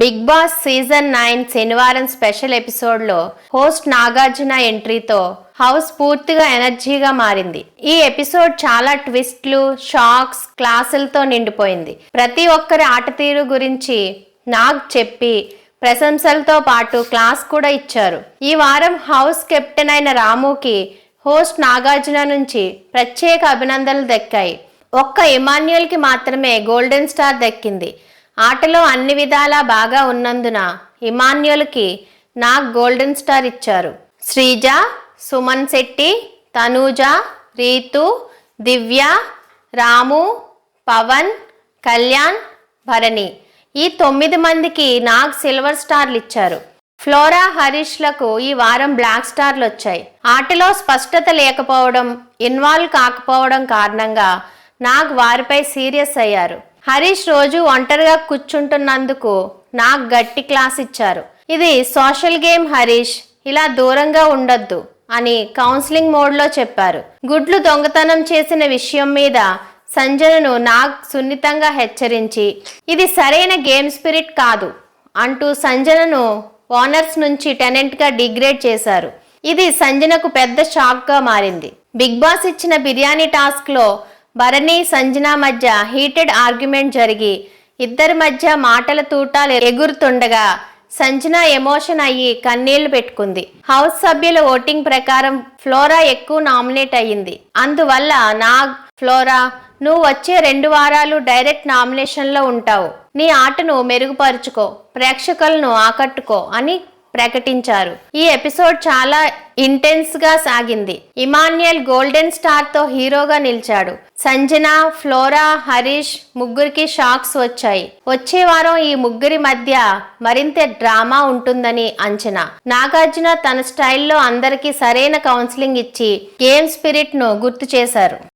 Big Boss season nine శనివారం special ఎపిసోడ్లో host Nagarjuna ఎంట్రీతో హౌస్ పూర్తిగా ఎనర్జీగా మారింది. ఈ ఎపిసోడ్ చాలా ట్విస్ట్లు షాక్స్ క్లాసులతో నిండిపోయింది. ప్రతి ఒక్కరి ఆట తీరు గురించి నాగ్ చెప్పి ప్రశంసలతో పాటు క్లాస్ కూడా ఇచ్చారు. ఈ వారం హౌస్ కెప్టెన్ అయిన రాముకి హోస్ట్ నాగార్జున నుంచి ప్రత్యేక అభినందనలు దక్కాయి. ఒక్క ఇమాన్యుయల్కి మాత్రమే గోల్డెన్ స్టార్ దక్కింది. ఆటలో అన్ని విధాలా బాగా ఉన్నందున ఇమాన్యుల్కి నాగ్ గోల్డెన్ స్టార్ ఇచ్చారు. శ్రీజ సుమన్ శెట్టి తనూజ రీతు దివ్య రాము పవన్ కళ్యాణ్ భరణి. ఈ తొమ్మిది మందికి నాగ్ సిల్వర్ స్టార్లు ఇచ్చారు. ఫ్లోరా హరీష్లకు ఈ వారం బ్లాక్ స్టార్లు వచ్చాయి. ఆటలో స్పష్టత లేకపోవడం ఇన్వాల్వ్ కాకపోవడం కారణంగా నాగ్ వారిపై సీరియస్ అయ్యారు. హరీష్ రోజు ఒంటరిగా కూర్చుంటున్నందుకు నాకు గట్టి క్లాస్ ఇచ్చారు. ఇది సోషల్ గేమ్ హరీష్ ఇలా దూరంగా ఉండొద్దు అని కౌన్సిలింగ్ మోడ్లో చెప్పారు. గుడ్లు దొంగతనం చేసిన విషయం మీద సంజనను నాగ్ సున్నితంగా హెచ్చరించి ఇది సరైన గేమ్ స్పిరిట్ కాదు అంటూ సంజనను ఓనర్స్ నుంచి టెనెంట్గా డిగ్రేడ్ చేశారు. ఇది సంజనకు పెద్ద షాక్గా మారింది. బిగ్ బాస్ ఇచ్చిన బిర్యానీ టాస్క్లో భరణి సంజన మధ్య హీటెడ్ ఆర్గ్యుమెంట్ జరిగి ఇద్దరి మధ్య మాటల తూటాలు ఎగురుతుండగా సంజన ఎమోషన్ అయ్యి కన్నీళ్ళు పెట్టుకుంది. హౌస్ సభ్యుల ఓటింగ్ ప్రకారం ఫ్లోరా ఎక్కువ నామినేట్ అయ్యింది. అందువల్ల నాగ్ ఫ్లోరా నువ్వు వచ్చే రెండు వారాలు డైరెక్ట్ నామినేషన్లో ఉంటావు. నీ ఆటను మెరుగుపరుచుకో ప్రేక్షకులను ఆకట్టుకో అని ప్రకటించారు. ఈ ఎపిసోడ్ చాలా ఇంటెన్స్గా సాగింది. ఇమాన్యుయల్ గోల్డెన్ స్టార్తో హీరోగా నిలిచాడు. సంజన ఫ్లోరా హరీష్ ముగ్గురికి షాక్స్ వచ్చాయి. వచ్చే వారం ఈ ముగ్గురి మధ్య మరింత డ్రామా ఉంటుందని అంచనా. నాగార్జున తన స్టైల్లో అందరికీ సరైన కౌన్సిలింగ్ ఇచ్చి గేమ్ స్పిరిట్ను గుర్తు చేశారు.